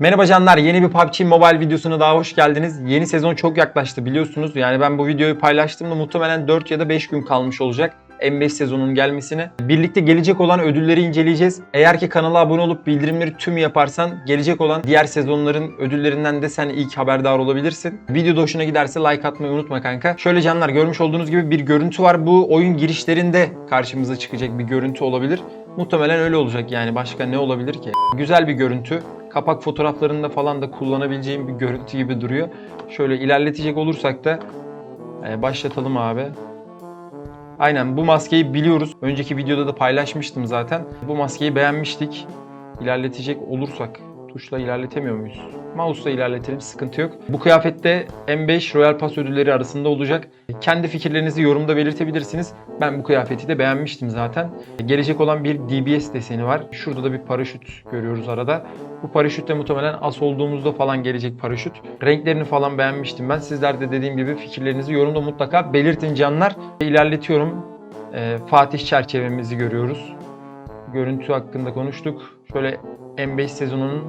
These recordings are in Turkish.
Merhaba canlar, yeni bir PUBG Mobile videosuna daha hoş geldiniz. Yeni sezon çok yaklaştı biliyorsunuz. Yani ben bu videoyu paylaştığımda muhtemelen 4 ya da 5 gün kalmış olacak. M5 sezonunun gelmesine. Birlikte gelecek olan ödülleri inceleyeceğiz. Eğer ki kanala abone olup bildirimleri tüm yaparsan gelecek olan diğer sezonların ödüllerinden de sen ilk haberdar olabilirsin. Video hoşuna giderse like atmayı unutma kanka. Şöyle canlar görmüş olduğunuz gibi bir görüntü var. Bu oyun girişlerinde karşımıza çıkacak bir görüntü olabilir. Muhtemelen öyle olacak yani başka ne olabilir ki? Güzel bir görüntü. Kapak fotoğraflarında falan da kullanabileceğim bir görüntü gibi duruyor. Şöyle ilerletecek olursak da e, başlatalım abi. Aynen bu maskeyi biliyoruz. Önceki videoda da paylaşmıştım zaten. Bu maskeyi beğenmiştik. İlerletecek olursak tuşla ilerletemiyor muyuz? Mouse'la ilerletelim sıkıntı yok. Bu kıyafette M5 Royal Pass ödülleri arasında olacak. Kendi fikirlerinizi yorumda belirtebilirsiniz. Ben bu kıyafeti de beğenmiştim zaten. Gelecek olan bir DBS deseni var. Şurada da bir paraşüt görüyoruz arada. Bu paraşüt de muhtemelen as olduğumuzda falan gelecek paraşüt. Renklerini falan beğenmiştim ben. Sizler de dediğim gibi fikirlerinizi yorumda mutlaka belirtin canlar. İlerletiyorum. Ee, Fatih çerçevemizi görüyoruz. Görüntü hakkında konuştuk. Şöyle M5 sezonunun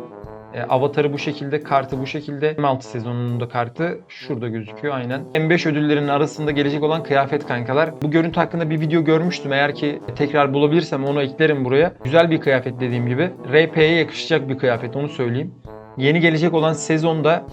e, avatarı bu şekilde, kartı bu şekilde. M6 sezonunun da kartı şurada gözüküyor aynen. M5 ödüllerinin arasında gelecek olan kıyafet kankalar. Bu görüntü hakkında bir video görmüştüm. Eğer ki tekrar bulabilirsem onu eklerim buraya. Güzel bir kıyafet dediğim gibi. RP'ye yakışacak bir kıyafet onu söyleyeyim. Yeni gelecek olan sezonda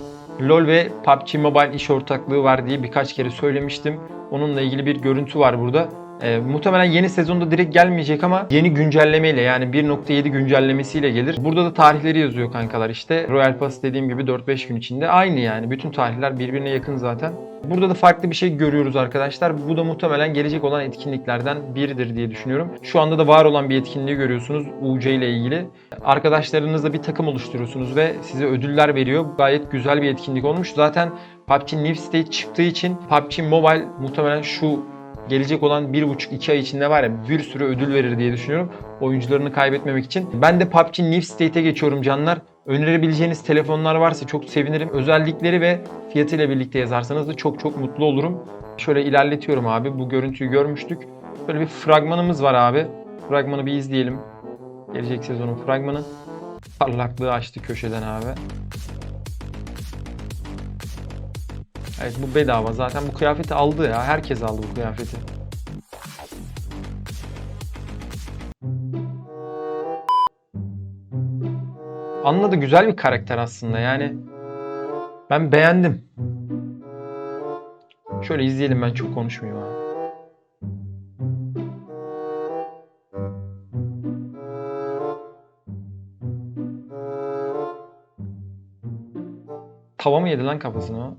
LoL ve PUBG Mobile iş ortaklığı var diye birkaç kere söylemiştim. Onunla ilgili bir görüntü var burada. Ee, muhtemelen yeni sezonda direkt gelmeyecek ama yeni güncellemeyle yani 1.7 güncellemesiyle gelir. Burada da tarihleri yazıyor kankalar işte. Royal Pass dediğim gibi 4-5 gün içinde. Aynı yani. Bütün tarihler birbirine yakın zaten. Burada da farklı bir şey görüyoruz arkadaşlar. Bu da muhtemelen gelecek olan etkinliklerden biridir diye düşünüyorum. Şu anda da var olan bir etkinliği görüyorsunuz UC ile ilgili. Arkadaşlarınızla bir takım oluşturuyorsunuz ve size ödüller veriyor. Gayet güzel bir etkinlik olmuş. Zaten PUBG New State çıktığı için PUBG Mobile muhtemelen şu gelecek olan 1,5-2 ay içinde var ya bir sürü ödül verir diye düşünüyorum. Oyuncularını kaybetmemek için. Ben de PUBG New State'e geçiyorum canlar. Önerebileceğiniz telefonlar varsa çok sevinirim. Özellikleri ve fiyatıyla birlikte yazarsanız da çok çok mutlu olurum. Şöyle ilerletiyorum abi. Bu görüntüyü görmüştük. Böyle bir fragmanımız var abi. Fragmanı bir izleyelim. Gelecek sezonun fragmanı. Parlaklığı açtı köşeden abi. Evet bu bedava. Zaten bu kıyafeti aldı ya. Herkes aldı bu kıyafeti. Anla da güzel bir karakter aslında yani. Ben beğendim. Şöyle izleyelim ben çok konuşmayayım abi. Tava mı yedi lan kafasını?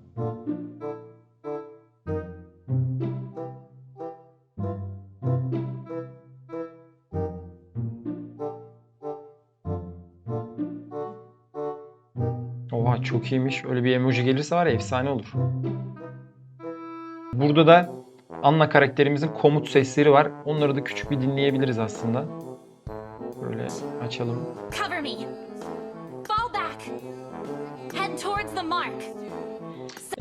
Oha çok iyiymiş. Öyle bir emoji gelirse var ya efsane olur. Burada da Anna karakterimizin komut sesleri var. Onları da küçük bir dinleyebiliriz aslında. Böyle açalım. Cover me. Fall back. Head towards the mark.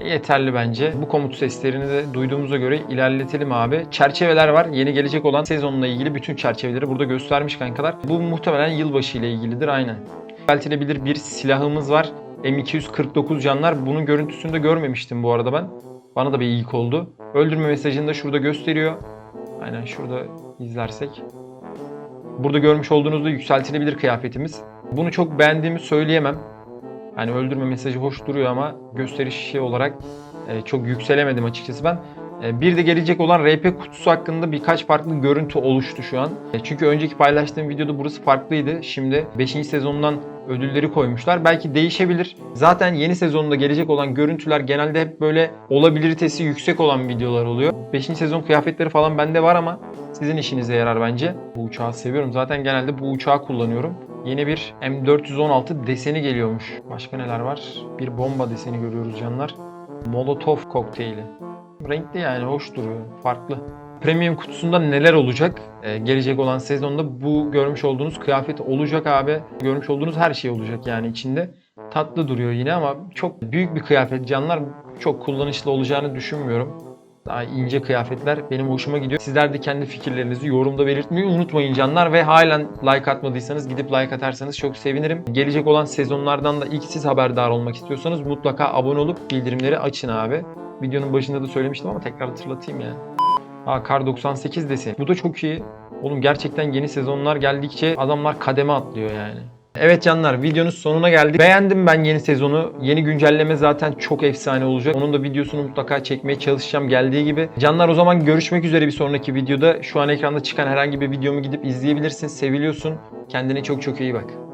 Yeterli bence. Bu komut seslerini de duyduğumuza göre ilerletelim abi. Çerçeveler var. Yeni gelecek olan sezonla ilgili bütün çerçeveleri burada göstermiş kankalar. Bu muhtemelen yılbaşı ile ilgilidir aynen. Yükseltilebilir bir silahımız var. M249 canlar. Bunun görüntüsünü de görmemiştim bu arada ben. Bana da bir ilk oldu. Öldürme mesajını da şurada gösteriyor. Aynen şurada izlersek. Burada görmüş olduğunuzda yükseltilebilir kıyafetimiz. Bunu çok beğendiğimi söyleyemem. Yani öldürme mesajı hoş duruyor ama gösterişi olarak e, çok yükselemedim açıkçası ben. E, Bir de gelecek olan RP kutusu hakkında birkaç farklı görüntü oluştu şu an. E, Çünkü önceki paylaştığım videoda burası farklıydı. Şimdi 5. sezondan ödülleri koymuşlar. Belki değişebilir. Zaten yeni sezonda gelecek olan görüntüler genelde hep böyle olabilitesi yüksek olan videolar oluyor. 5. sezon kıyafetleri falan bende var ama sizin işinize yarar bence. Bu uçağı seviyorum. Zaten genelde bu uçağı kullanıyorum. Yeni bir M416 deseni geliyormuş. Başka neler var? Bir bomba deseni görüyoruz canlar. Molotov kokteyli. Renkli yani hoş duruyor. Farklı. Premium kutusunda neler olacak? Ee, gelecek olan sezonda bu görmüş olduğunuz kıyafet olacak abi. Görmüş olduğunuz her şey olacak yani içinde. Tatlı duruyor yine ama çok büyük bir kıyafet. Canlar çok kullanışlı olacağını düşünmüyorum. Daha ince kıyafetler benim hoşuma gidiyor. Sizler de kendi fikirlerinizi yorumda belirtmeyi unutmayın canlar ve halen like atmadıysanız gidip like atarsanız çok sevinirim. Gelecek olan sezonlardan da ilk siz haberdar olmak istiyorsanız mutlaka abone olup bildirimleri açın abi. Videonun başında da söylemiştim ama tekrar hatırlatayım yani. Aa Kar 98 desin. Bu da çok iyi. Oğlum gerçekten yeni sezonlar geldikçe adamlar kademe atlıyor yani. Evet canlar videonun sonuna geldik. Beğendim ben yeni sezonu. Yeni güncelleme zaten çok efsane olacak. Onun da videosunu mutlaka çekmeye çalışacağım geldiği gibi. Canlar o zaman görüşmek üzere bir sonraki videoda. Şu an ekranda çıkan herhangi bir videomu gidip izleyebilirsin. Seviliyorsun. Kendine çok çok iyi bak.